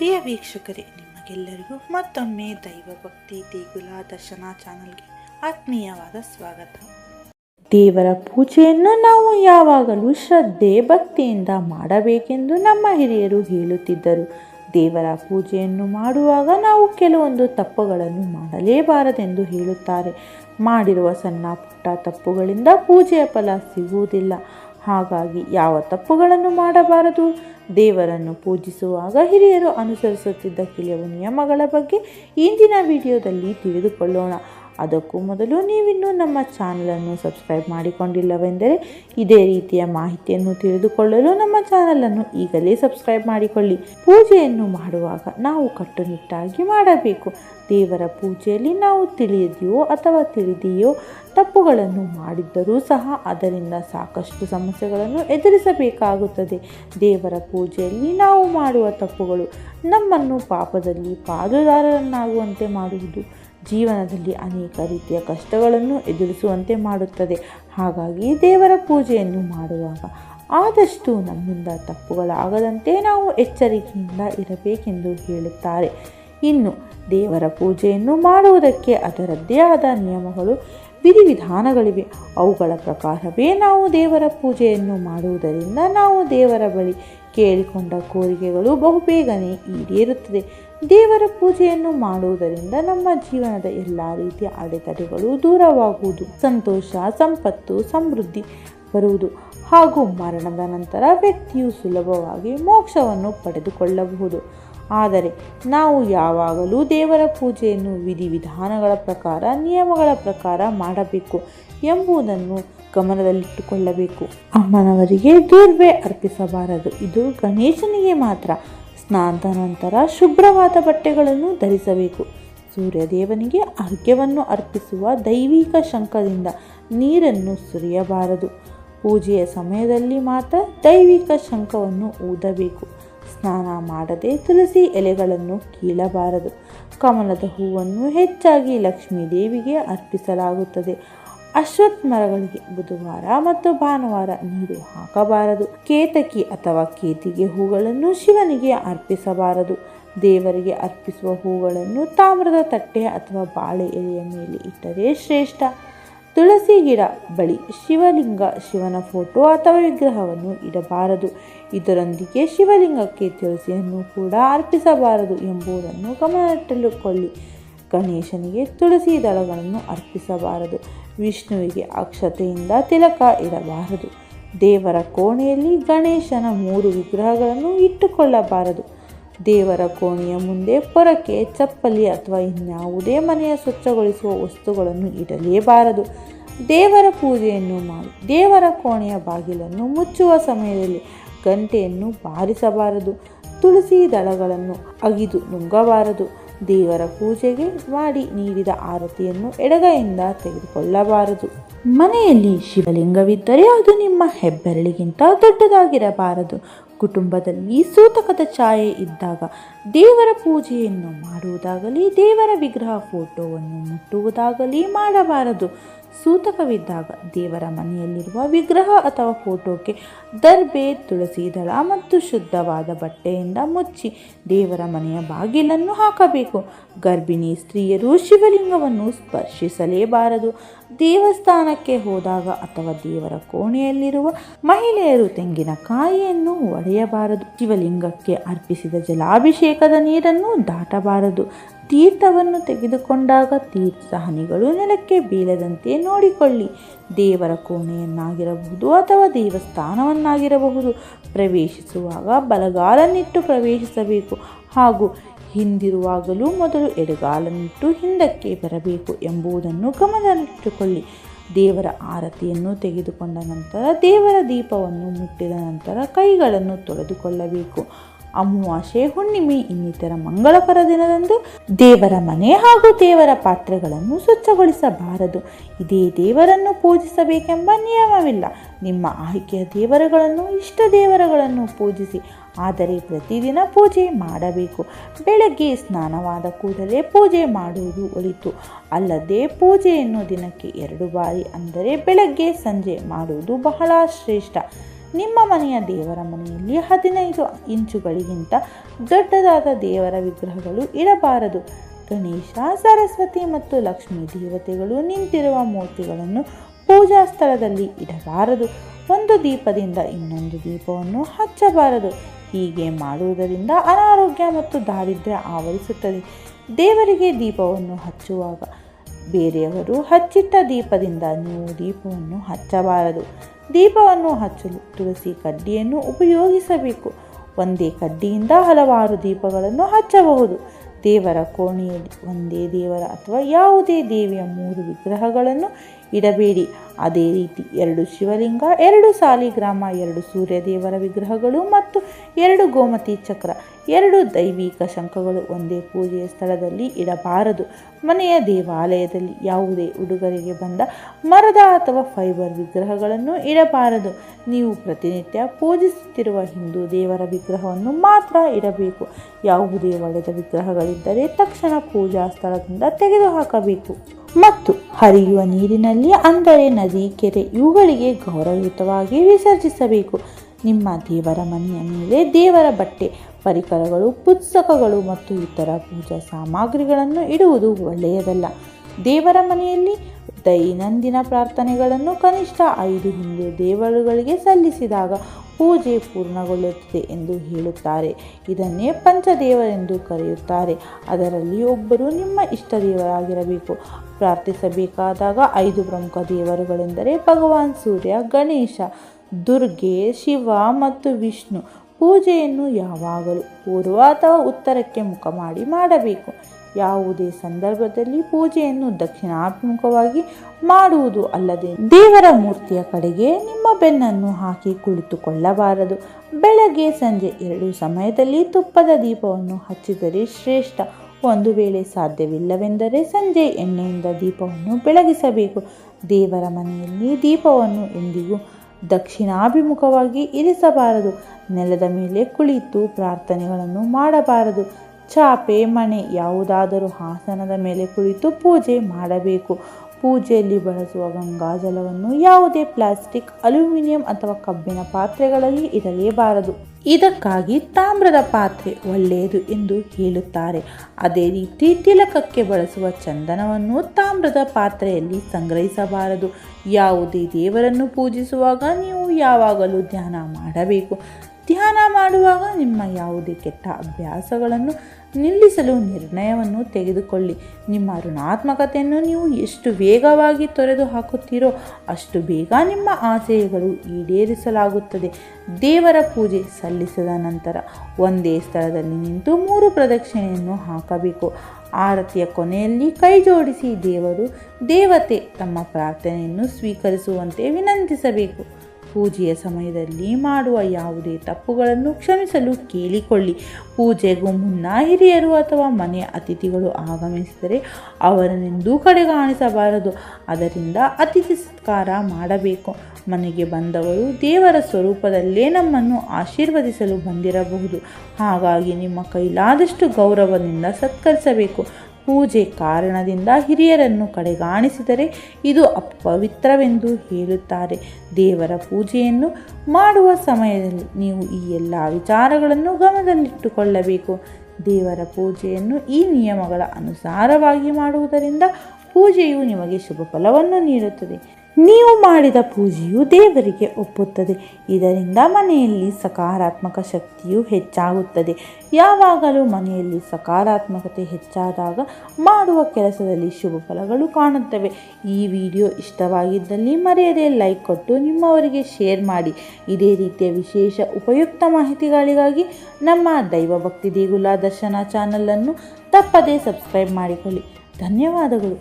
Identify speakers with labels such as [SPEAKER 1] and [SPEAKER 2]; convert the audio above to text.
[SPEAKER 1] ಪ್ರಿಯ ವೀಕ್ಷಕರೇ, ನಿಮಗೆಲ್ಲರಿಗೂ ಮತ್ತೊಮ್ಮೆ ದೈವ ಭಕ್ತಿ, ದೇಗುಲ, ದರ್ಶನ ಚಾನಲ್ಗೆ ಆತ್ಮೀಯವಾದ ಸ್ವಾಗತ. ದೇವರ ಪೂಜೆಯನ್ನು ನಾವು ಯಾವಾಗಲೂ ಶ್ರದ್ಧೆ, ಭಕ್ತಿಯಿಂದ ಮಾಡಬೇಕೆಂದು ನಮ್ಮ ಹಿರಿಯರು ಹೇಳುತ್ತಿದ್ದರು. ದೇವರ ಪೂಜೆಯನ್ನು ಮಾಡುವಾಗ ನಾವು ಕೆಲವೊಂದು ತಪ್ಪುಗಳನ್ನು ಮಾಡಲೇಬಾರದೆಂದು ಹೇಳುತ್ತಾರೆ. ಮಾಡಿರುವ ಸಣ್ಣ ಪುಟ್ಟ ತಪ್ಪುಗಳಿಂದ ಪೂಜೆಯ ಫಲ ಸಿಗುವುದಿಲ್ಲ. ಹಾಗಾಗಿ ಯಾವ ತಪ್ಪುಗಳನ್ನು ಮಾಡಬಾರದು? ದೇವರನ್ನು ಪೂಜಿಸುವಾಗ ಹಿರಿಯರು ಅನುಸರಿಸುತ್ತಿದ್ದ ಕೆಲವು ನಿಯಮಗಳ ಬಗ್ಗೆ ಇಂದಿನ ವಿಡಿಯೋದಲ್ಲಿ ತಿಳಿದುಕೊಳ್ಳೋಣ. ಅದಕ್ಕೂ ಮೊದಲು ನೀವಿನ್ನೂ ನಮ್ಮ ಚಾನಲನ್ನು ಸಬ್ಸ್ಕ್ರೈಬ್ ಮಾಡಿಕೊಂಡಿಲ್ಲವೆಂದರೆ ಇದೇ ರೀತಿಯ ಮಾಹಿತಿಯನ್ನು ತಿಳಿದುಕೊಳ್ಳಲು ನಮ್ಮ ಚಾನಲನ್ನು ಈಗಲೇ ಸಬ್ಸ್ಕ್ರೈಬ್ ಮಾಡಿಕೊಳ್ಳಿ. ಪೂಜೆಯನ್ನು ಮಾಡುವಾಗ ನಾವು ಕಟ್ಟುನಿಟ್ಟಾಗಿ ಮಾಡಬೇಕು. ದೇವರ ಪೂಜೆಯಲ್ಲಿ ನಾವು ತಿಳಿಯದೆಯೋ ಅಥವಾ ತಿಳಿದೆಯೋ ತಪ್ಪುಗಳನ್ನು ಮಾಡಿದ್ದರೂ ಸಹ ಅದರಿಂದ ಸಾಕಷ್ಟು ಸಮಸ್ಯೆಗಳನ್ನು ಎದುರಿಸಬೇಕಾಗುತ್ತದೆ. ದೇವರ ಪೂಜೆಯಲ್ಲಿ ನಾವು ಮಾಡುವ ತಪ್ಪುಗಳು ನಮ್ಮನ್ನು ಪಾಪದಲ್ಲಿ ಪಾಲುದಾರರನ್ನಾಗುವಂತೆ ಮಾಡುವುದು. ಜೀವನದಲ್ಲಿ ಅನೇಕ ರೀತಿಯ ಕಷ್ಟಗಳನ್ನು ಎದುರಿಸುವಂತೆ ಮಾಡುತ್ತದೆ. ಹಾಗಾಗಿ ದೇವರ ಪೂಜೆಯನ್ನು ಮಾಡುವಾಗ ಆದಷ್ಟು ನಮ್ಮಿಂದ ತಪ್ಪುಗಳಾಗದಂತೆ ನಾವು ಎಚ್ಚರಿಕೆಯಿಂದ ಇರಬೇಕೆಂದು ಹೇಳುತ್ತಾರೆ. ಇನ್ನು ದೇವರ ಪೂಜೆಯನ್ನು ಮಾಡುವುದಕ್ಕೆ ಅದರದ್ದೇ ಆದ ನಿಯಮಗಳು ವಿಧಿವಿಧಾನಗಳಿವೆ. ಅವುಗಳ ಪ್ರಕಾರವೇ ನಾವು ದೇವರ ಪೂಜೆಯನ್ನು ಮಾಡುವುದರಿಂದ ನಾವು ದೇವರ ಬಳಿ ಕೇಳಿಕೊಂಡ ಕೋರಿಕೆಗಳು ಬಹುಬೇಗನೆ ಈಡೇರುತ್ತದೆ. ದೇವರ ಪೂಜೆಯನ್ನು ಮಾಡುವುದರಿಂದ ನಮ್ಮ ಜೀವನದ ಎಲ್ಲ ರೀತಿಯ ಅಡೆತಡೆಗಳು ದೂರವಾಗುವುದು. ಸಂತೋಷ, ಸಂಪತ್ತು, ಸಮೃದ್ಧಿ ಬರುವುದು. ಹಾಗೂ ಮರಣದ ನಂತರ ವ್ಯಕ್ತಿಯು ಸುಲಭವಾಗಿ ಮೋಕ್ಷವನ್ನು ಪಡೆದುಕೊಳ್ಳಬಹುದು. ಆದರೆ ನಾವು ಯಾವಾಗಲೂ ದೇವರ ಪೂಜೆಯನ್ನು ವಿಧಿವಿಧಾನಗಳ ಪ್ರಕಾರ, ನಿಯಮಗಳ ಪ್ರಕಾರ ಮಾಡಬೇಕು ಎಂಬುದನ್ನು ಗಮನದಲ್ಲಿಟ್ಟುಕೊಳ್ಳಬೇಕು. ಅಮ್ಮನವರಿಗೆ ದೂರ್ವೆ ಅರ್ಪಿಸಬಾರದು. ಇದು ಗಣೇಶನಿಗೆ ಮಾತ್ರ. ಸ್ನಾನದ ನಂತರ ಶುಭ್ರವಾದ ಬಟ್ಟೆಗಳನ್ನು ಧರಿಸಬೇಕು. ಸೂರ್ಯದೇವನಿಗೆ ಅರ್ಘ್ಯವನ್ನು ಅರ್ಪಿಸುವ ದೈವಿಕ ಶಂಖದಿಂದ ನೀರನ್ನು ಸುರಿಯಬಾರದು. ಪೂಜೆಯ ಸಮಯದಲ್ಲಿ ಮಾತ್ರ ದೈವಿಕ ಶಂಖವನ್ನು ಊದಬೇಕು. ಸ್ನಾನ ಮಾಡದೆ ತುಳಸಿ ಎಲೆಗಳನ್ನು ಕೀಳಬಾರದು. ಕಮಲದ ಹೂವನ್ನು ಹೆಚ್ಚಾಗಿ ಲಕ್ಷ್ಮೀ ದೇವಿಗೆ ಅರ್ಪಿಸಲಾಗುತ್ತದೆ. ಅಶ್ವತ್ ಮರಗಳಿಗೆ ಬುಧವಾರ ಮತ್ತು ಭಾನುವಾರ ನೀರು ಹಾಕಬಾರದು. ಕೇತಕಿ ಅಥವಾ ಕೇತಿಗೆ ಹೂಗಳನ್ನು ಶಿವನಿಗೆ ಅರ್ಪಿಸಬಾರದು. ದೇವರಿಗೆ ಅರ್ಪಿಸುವ ಹೂಗಳನ್ನು ತಾಮ್ರದ ತಟ್ಟೆ ಅಥವಾ ಬಾಳೆ ಎಲೆಯ ಮೇಲೆ ಇಟ್ಟರೆ ಶ್ರೇಷ್ಠ. ತುಳಸಿ ಗಿಡ ಬಳಿ ಶಿವಲಿಂಗ ಶಿವನ ಫೋಟೋ ಅಥವಾ ವಿಗ್ರಹವನ್ನು ಇಡಬಾರದು. ಇದರೊಂದಿಗೆ ಶಿವಲಿಂಗಕ್ಕೆ ತುಳಸಿಯನ್ನು ಕೂಡ ಅರ್ಪಿಸಬಾರದು ಎಂಬುದನ್ನು ಗಮನದಲ್ಲಿಟ್ಟುಕೊಳ್ಳಿ. ಗಣೇಶನಿಗೆ ತುಳಸಿ ದಳಗಳನ್ನು ಅರ್ಪಿಸಬಾರದು. ವಿಷ್ಣುವಿಗೆ ಅಕ್ಷತೆಯಿಂದ ತಿಲಕ ಇಡಬಾರದು. ದೇವರ ಕೋಣೆಯಲ್ಲಿ ಗಣೇಶನ ಮೂರು ವಿಗ್ರಹಗಳನ್ನು ಇಟ್ಟುಕೊಳ್ಳಬಾರದು. ದೇವರ ಕೋಣೆಯ ಮುಂದೆ ಪೊರಕೆ, ಚಪ್ಪಲಿ ಅಥವಾ ಇನ್ಯಾವುದೇ ಮನೆಯ ಸ್ವಚ್ಛಗೊಳಿಸುವ ವಸ್ತುಗಳನ್ನು ಇಡಲೇಬಾರದು. ದೇವರ ಪೂಜೆಯನ್ನು ಮಾಡಿ, ದೇವರ ಕೋಣೆಯ ಬಾಗಿಲನ್ನು ಮುಚ್ಚುವ ಸಮಯದಲ್ಲಿ ಗಂಟೆಯನ್ನು ಬಾರಿಸಬಾರದು. ತುಳಸಿ ದಳಗಳನ್ನು ಅಗಿದು ನುಂಗಬಾರದು. ದೇವರ ಪೂಜೆಗೆ ಮಾಡಿ ನೀಡಿದ ಆರತಿಯನ್ನು ಎಡಗೈಯಿಂದ ತೆಗೆದುಕೊಳ್ಳಬಾರದು. ಮನೆಯಲ್ಲಿ ಶಿವಲಿಂಗವಿದ್ದರೆ ಅದು ನಿಮ್ಮ ಹೆಬ್ಬೆರಳಿಗಿಂತ ದೊಡ್ಡದಾಗಿರಬಾರದು. ಕುಟುಂಬದಲ್ಲಿ ಸೂತಕದ ಛಾಯೆ ಇದ್ದಾಗ ದೇವರ ಪೂಜೆಯನ್ನು ಮಾಡುವುದಾಗಲಿ ದೇವರ ವಿಗ್ರಹ ಫೋಟೋವನ್ನು ಮುಟ್ಟುವುದಾಗಲಿ ಮಾಡಬಾರದು. ಸೂತಕವಿದ್ದಾಗ ದೇವರ ಮನೆಯಲ್ಲಿರುವ ವಿಗ್ರಹ ಅಥವಾ ಫೋಟೋಕ್ಕೆ ದರ್ಬೆ, ತುಳಸಿ, ದಳ ಮತ್ತು ಶುದ್ಧವಾದ ಬಟ್ಟೆಯಿಂದ ಮುಚ್ಚಿ ದೇವರ ಮನೆಯ ಬಾಗಿಲನ್ನು ಹಾಕಬೇಕು. ಗರ್ಭಿಣಿ ಸ್ತ್ರೀಯರು ಶಿವಲಿಂಗವನ್ನು ಸ್ಪರ್ಶಿಸಲೇಬಾರದು. ದೇವಸ್ಥಾನಕ್ಕೆ ಹೋದಾಗ ಅಥವಾ ದೇವರ ಕೋಣೆಯಲ್ಲಿರುವ ಮಹಿಳೆಯರು ತೆಂಗಿನಕಾಯಿಯನ್ನು ಒಡೆಯಬಾರದು. ಶಿವಲಿಂಗಕ್ಕೆ ಅರ್ಪಿಸಿದ ಜಲಾಭಿಷೇಕದ ನೀರನ್ನು ದಾಟಬಾರದು. ತೀರ್ಥವನ್ನು ತೆಗೆದುಕೊಂಡಾಗ ತೀರ್ಥ ಹನಿಗಳು ನೆಲಕ್ಕೆ ಬೀಳದಂತೆ ನೋಡಿಕೊಳ್ಳಿ. ದೇವರ ಕೋಣೆಯನ್ನಾಗಿರಬಹುದು ಅಥವಾ ದೇವಸ್ಥಾನವನ್ನಾಗಿರಬಹುದು. ಪ್ರವೇಶಿಸುವಾಗ ಬಲಗಾಲನ್ನಿಟ್ಟು ಪ್ರವೇಶಿಸಬೇಕು. ಹಾಗೂ ಹಿಂದಿರುವಾಗಲೂ ಮೊದಲು ಎಡಗಾಲನ್ನಿಟ್ಟು ಹಿಂದಕ್ಕೆ ಬರಬೇಕು ಎಂಬುದನ್ನು ಗಮನದಲ್ಲಿಟ್ಟುಕೊಳ್ಳಿ. ದೇವರ ಆರತಿಯನ್ನು ತೆಗೆದುಕೊಂಡ ನಂತರ ದೇವರ ದೀಪವನ್ನು ಮುಟ್ಟಿದ ನಂತರ ಕೈಗಳನ್ನು ತೊಳೆದುಕೊಳ್ಳಬೇಕು. ಅಮಾವಾಸ್ಯೆ, ಹುಣ್ಣಿಮೆ ಇನ್ನಿತರ ಮಂಗಳಕರ ದಿನದಂದು ದೇವರ ಮನೆ ಹಾಗೂ ದೇವರ ಪಾತ್ರೆಗಳನ್ನು ಸ್ವಚ್ಛಗೊಳಿಸಬಾರದು. ಇದೇ ದೇವರನ್ನು ಪೂಜಿಸಬೇಕೆಂಬ ನಿಯಮವಿಲ್ಲ. ನಿಮ್ಮ ಆಯ್ಕೆಯ ದೇವರುಗಳನ್ನು ಇಷ್ಟ ದೇವರುಗಳನ್ನು ಪೂಜಿಸಿ, ಆದರೆ ಪ್ರತಿದಿನ ಪೂಜೆ ಮಾಡಬೇಕು. ಬೆಳಗ್ಗೆ ಸ್ನಾನವಾದ ಕೂಡಲೇ ಪೂಜೆ ಮಾಡುವುದು ಒಳಿತು. ಅಲ್ಲದೆ ಪೂಜೆಯನ್ನು ದಿನಕ್ಕೆ ಎರಡು ಬಾರಿ ಅಂದರೆ ಬೆಳಗ್ಗೆ, ಸಂಜೆ ಮಾಡುವುದು ಬಹಳ ಶ್ರೇಷ್ಠ. ನಿಮ್ಮ ಮನೆಯ ದೇವರ ಮನೆಯಲ್ಲಿ ಹದಿನೈದು ಇಂಚುಗಳಿಗಿಂತ ದೊಡ್ಡದಾದ ದೇವರ ವಿಗ್ರಹಗಳು ಇರಬಾರದು. ಗಣೇಶ, ಸರಸ್ವತಿ ಮತ್ತು ಲಕ್ಷ್ಮೀ ದೇವತೆಗಳು ನಿಂತಿರುವ ಮೂರ್ತಿಗಳನ್ನು ಪೂಜಾ ಸ್ಥಳದಲ್ಲಿ ಇಡಬಾರದು. ಒಂದು ದೀಪದಿಂದ ಇನ್ನೊಂದು ದೀಪವನ್ನು ಹಚ್ಚಬಾರದು. ಹೀಗೆ ಮಾಡುವುದರಿಂದ ಅನಾರೋಗ್ಯ ಮತ್ತು ದಾರಿದ್ರ್ಯ ಆವರಿಸುತ್ತದೆ. ದೇವರಿಗೆ ದೀಪವನ್ನು ಹಚ್ಚುವಾಗ ಬೇರೆಯವರು ಹಚ್ಚಿಟ್ಟ ದೀಪದಿಂದ ನೀವು ದೀಪವನ್ನು ಹಚ್ಚಬಾರದು. ದೀಪವನ್ನು ಹಚ್ಚಲು ತುಳಸಿ ಕಡ್ಡಿಯನ್ನು ಉಪಯೋಗಿಸಬೇಕು. ಒಂದೇ ಕಡ್ಡಿಯಿಂದ ಹಲವಾರು ದೀಪಗಳನ್ನು ಹಚ್ಚಬಹುದು. ದೇವರ ಕೋಣೆಯಲ್ಲಿ ಒಂದೇ ದೇವರ ಅಥವಾ ಯಾವುದೇ ದೇವಿಯ ಮೂರು ವಿಗ್ರಹಗಳನ್ನು ಇಡಬೇಡಿ. ಅದೇ ರೀತಿ ಎರಡು ಶಿವಲಿಂಗ, ಎರಡು ಸಾಲಿಗ್ರಾಮ, ಎರಡು ಸೂರ್ಯದೇವರ ವಿಗ್ರಹಗಳು ಮತ್ತು ಎರಡು ಗೋಮತಿ ಚಕ್ರ. ಎರಡು ದೈವಿಕ ಶಂಖಗಳು ಒಂದೇ ಪೂಜೆಯ ಸ್ಥಳದಲ್ಲಿ ಇಡಬಾರದು. ಮನೆಯ ದೇವಾಲಯದಲ್ಲಿ ಯಾವುದೇ ಉಡುಗೊರೆಗೆ ಬಂದ ಮರದ ಅಥವಾ ಫೈಬರ್ ವಿಗ್ರಹಗಳನ್ನು ಇಡಬಾರದು. ನೀವು ಪ್ರತಿನಿತ್ಯ ಪೂಜಿಸುತ್ತಿರುವ ಹಿಂದೂ ದೇವರ ವಿಗ್ರಹವನ್ನು ಮಾತ್ರ ಇಡಬೇಕು. ಯಾವುದೇ ಒಡೆದ ವಿಗ್ರಹಗಳಿದ್ದರೆ ತಕ್ಷಣ ಪೂಜಾ ಸ್ಥಳದಿಂದ ತೆಗೆದುಹಾಕಬೇಕು. ಮತ್ತು ಹರಿಯುವ ನೀರಿನಲ್ಲಿ ಅಂದರೆ ನದಿ, ಕೆರೆ ಇವುಗಳಿಗೆ ಗೌರವಯುತವಾಗಿ ವಿಸರ್ಜಿಸಬೇಕು. ನಿಮ್ಮ ದೇವರ ಮನೆಯ ಮೇಲೆ ದೇವರ ಬಟ್ಟೆ, ಪರಿಕರಗಳು, ಪುಸ್ತಕಗಳು ಮತ್ತು ಇತರ ಪೂಜಾ ಸಾಮಗ್ರಿಗಳನ್ನು ಇಡುವುದು ಒಳ್ಳೆಯದಲ್ಲ. ದೇವರ ಮನೆಯಲ್ಲಿ ದೈನಂದಿನ ಪ್ರಾರ್ಥನೆಗಳನ್ನು ಕನಿಷ್ಠ ಐದು ಹಿಂದೆ ದೇವರುಗಳಿಗೆ ಸಲ್ಲಿಸಿದಾಗ ಪೂಜೆ ಪೂರ್ಣಗೊಳ್ಳುತ್ತದೆ ಎಂದು ಹೇಳುತ್ತಾರೆ. ಇದನ್ನೇ ಪಂಚದೇವರೆಂದು ಕರೆಯುತ್ತಾರೆ. ಅದರಲ್ಲಿ ಒಬ್ಬರು ನಿಮ್ಮ ಇಷ್ಟ ದೇವರಾಗಿರಬೇಕು ಪ್ರಾರ್ಥಿಸಬೇಕಾದಾಗ ಐದು ಪ್ರಮುಖ ದೇವರುಗಳೆಂದರೆ ಭಗವಾನ್ ಸೂರ್ಯ, ಗಣೇಶ, ದುರ್ಗೆ, ಶಿವ ಮತ್ತು ವಿಷ್ಣು. ಪೂಜೆಯನ್ನು ಯಾವಾಗಲೂ ಪೂರ್ವ ಅಥವಾ ಉತ್ತರಕ್ಕೆ ಮುಖ ಮಾಡಿ ಮಾಡಬೇಕು. ಯಾವುದೇ ಸಂದರ್ಭದಲ್ಲಿ ಪೂಜೆಯನ್ನು ದಕ್ಷಿಣಾಭಿಮುಖವಾಗಿ ಮಾಡುವುದು ಅಲ್ಲದೆ ದೇವರ ಮೂರ್ತಿಯ ಕಡೆಗೆ ನಿಮ್ಮ ಬೆನ್ನನ್ನು ಹಾಕಿ ಕುಳಿತುಕೊಳ್ಳಬಾರದು. ಬೆಳಗ್ಗೆ ಸಂಜೆ ಎರಡು ಸಮಯದಲ್ಲಿ ತುಪ್ಪದ ದೀಪವನ್ನು ಹಚ್ಚಿದರೆ ಶ್ರೇಷ್ಠ. ಒಂದು ವೇಳೆ ಸಾಧ್ಯವಿಲ್ಲವೆಂದರೆ ಸಂಜೆ ಎಣ್ಣೆಯಿಂದ ದೀಪವನ್ನು ಬೆಳಗಿಸಬೇಕು. ದೇವರ ಮನೆಯಲ್ಲಿ ದೀಪವನ್ನು ಎಂದಿಗೂ ದಕ್ಷಿಣಾಭಿಮುಖವಾಗಿ ಇರಿಸಬಾರದು. ನೆಲದ ಮೇಲೆ ಕುಳಿತು ಪ್ರಾರ್ಥನೆಗಳನ್ನು ಮಾಡಬಾರದು. ಚಾಪೆ ಮಣೆ ಯಾವುದಾದರೂ ಹಾಸನದ ಮೇಲೆ ಕುಳಿತು ಪೂಜೆ ಮಾಡಬೇಕು. ಪೂಜೆಯಲ್ಲಿ ಬಳಸುವ ಗಂಗಾಜಲವನ್ನು ಯಾವುದೇ ಪ್ಲಾಸ್ಟಿಕ್, ಅಲ್ಯೂಮಿನಿಯಂ ಅಥವಾ ಕಬ್ಬಿನ ಪಾತ್ರೆಗಳಲ್ಲಿ ಇರಲೇಬಾರದು. ಇದಕ್ಕಾಗಿ ತಾಮ್ರದ ಪಾತ್ರೆ ಒಳ್ಳೆಯದು ಎಂದು ಹೇಳುತ್ತಾರೆ. ಅದೇ ರೀತಿ ತಿಲಕಕ್ಕೆ ಬಳಸುವ ಚಂದನವನ್ನು ತಾಮ್ರದ ಪಾತ್ರೆಯಲ್ಲಿ ಸಂಗ್ರಹಿಸಬಾರದು. ಯಾವುದೇ ದೇವರನ್ನು ಪೂಜಿಸುವಾಗ ನೀವು ಯಾವಾಗಲೂ ಧ್ಯಾನ ಮಾಡಬೇಕು. ಮಾಡುವಾಗ ನಿಮ್ಮ ಯಾವುದೇ ಕೆಟ್ಟ ಅಭ್ಯಾಸಗಳನ್ನು ನಿಲ್ಲಿಸಲು ನಿರ್ಣಯವನ್ನು ತೆಗೆದುಕೊಳ್ಳಿ. ನಿಮ್ಮ ಋಣಾತ್ಮಕತೆಯನ್ನು ನೀವು ಎಷ್ಟು ವೇಗವಾಗಿ ತೊರೆದು ಹಾಕುತ್ತೀರೋ ಅಷ್ಟು ಬೇಗ ನಿಮ್ಮ ಆಸೆಗಳು ಈಡೇರಿಸಲಾಗುತ್ತದೆ. ದೇವರ ಪೂಜೆ ಸಲ್ಲಿಸಿದ ನಂತರ ಒಂದೇ ಸ್ಥಳದಲ್ಲಿ ನಿಂತು ಮೂರು ಪ್ರದಕ್ಷಿಣೆಯನ್ನು ಹಾಕಬೇಕು. ಆರತಿಯ ಕೊನೆಯಲ್ಲಿ ಕೈ ಜೋಡಿಸಿ ದೇವರು ದೇವತೆ ತಮ್ಮ ಪ್ರಾರ್ಥನೆಯನ್ನು ಸ್ವೀಕರಿಸುವಂತೆ ವಿನಂತಿಸಬೇಕು. ಪೂಜೆಯ ಸಮಯದಲ್ಲಿ ಮಾಡುವ ಯಾವುದೇ ತಪ್ಪುಗಳನ್ನು ಕ್ಷಮಿಸಲು ಕೇಳಿಕೊಳ್ಳಿ. ಪೂಜೆಗೂ ಮುನ್ನ ಹಿರಿಯರು ಅಥವಾ ಮನೆಯ ಅತಿಥಿಗಳು ಆಗಮಿಸಿದರೆ ಅವರನ್ನೆಂದೂ ಕಡೆಗಾಣಿಸಬಾರದು. ಅದರಿಂದ ಅತಿಥಿ ಸತ್ಕಾರ ಮಾಡಬೇಕು. ಮನೆಗೆ ಬಂದವರು ದೇವರ ಸ್ವರೂಪದಲ್ಲೇ ನಮ್ಮನ್ನು ಆಶೀರ್ವದಿಸಲು ಬಂದಿರಬಹುದು. ಹಾಗಾಗಿ ನಿಮ್ಮ ಕೈಲಾದಷ್ಟು ಗೌರವದಿಂದ ಸತ್ಕರಿಸಬೇಕು. ಪೂಜೆ ಕಾರಣದಿಂದ ಹಿರಿಯರನ್ನು ಕಡೆಗಾಣಿಸಿದರೆ ಇದು ಅಪವಿತ್ರವೆಂದು ಹೇಳುತ್ತಾರೆ. ದೇವರ ಪೂಜೆಯನ್ನು ಮಾಡುವ ಸಮಯದಲ್ಲಿ ನೀವು ಈ ಎಲ್ಲ ವಿಚಾರಗಳನ್ನು ಗಮನದಲ್ಲಿಟ್ಟುಕೊಳ್ಳಬೇಕು. ದೇವರ ಪೂಜೆಯನ್ನು ಈ ನಿಯಮಗಳ ಅನುಸಾರವಾಗಿ ಮಾಡುವುದರಿಂದ ಪೂಜೆಯು ನಿಮಗೆ ಶುಭ ಫಲವನ್ನು ನೀಡುತ್ತದೆ. ನೀವು ಮಾಡಿದ ಪೂಜೆಯು ದೇವರಿಗೆ ಒಪ್ಪುತ್ತದೆ. ಇದರಿಂದ ಮನೆಯಲ್ಲಿ ಸಕಾರಾತ್ಮಕ ಶಕ್ತಿಯು ಹೆಚ್ಚಾಗುತ್ತದೆ. ಯಾವಾಗಲೂ ಮನೆಯಲ್ಲಿ ಸಕಾರಾತ್ಮಕತೆ ಹೆಚ್ಚಾದಾಗ ಮಾಡುವ ಕೆಲಸದಲ್ಲಿ ಶುಭ ಫಲಗಳು ಕಾಣುತ್ತವೆ. ಈ ವಿಡಿಯೋ ಇಷ್ಟವಾಗಿದ್ದಲ್ಲಿ ಮರೆಯದೆ ಲೈಕ್ ಕೊಟ್ಟು ನಿಮ್ಮವರಿಗೆ ಶೇರ್ ಮಾಡಿ. ಇದೇ ರೀತಿಯ ವಿಶೇಷ ಉಪಯುಕ್ತ ಮಾಹಿತಿಗಳಿಗಾಗಿ ನಮ್ಮ ದೈವಭಕ್ತಿ ದೇಗುಲ ದರ್ಶನ ಚಾನಲನ್ನು ತಪ್ಪದೇ ಸಬ್ಸ್ಕ್ರೈಬ್ ಮಾಡಿಕೊಳ್ಳಿ. ಧನ್ಯವಾದಗಳು.